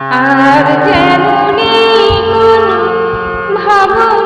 আর যেমনি কোনো ভাবনা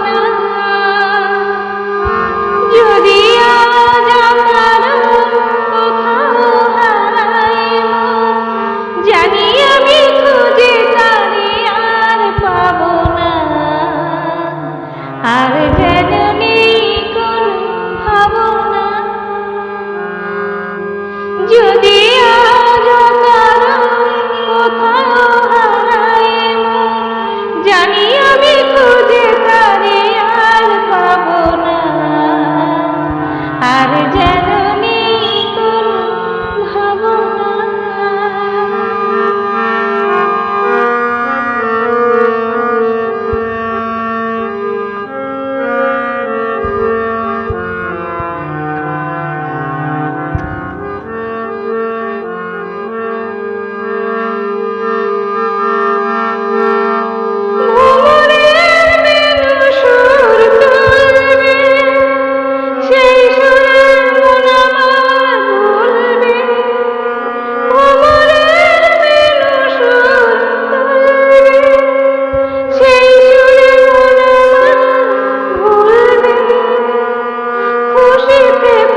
খুশিতে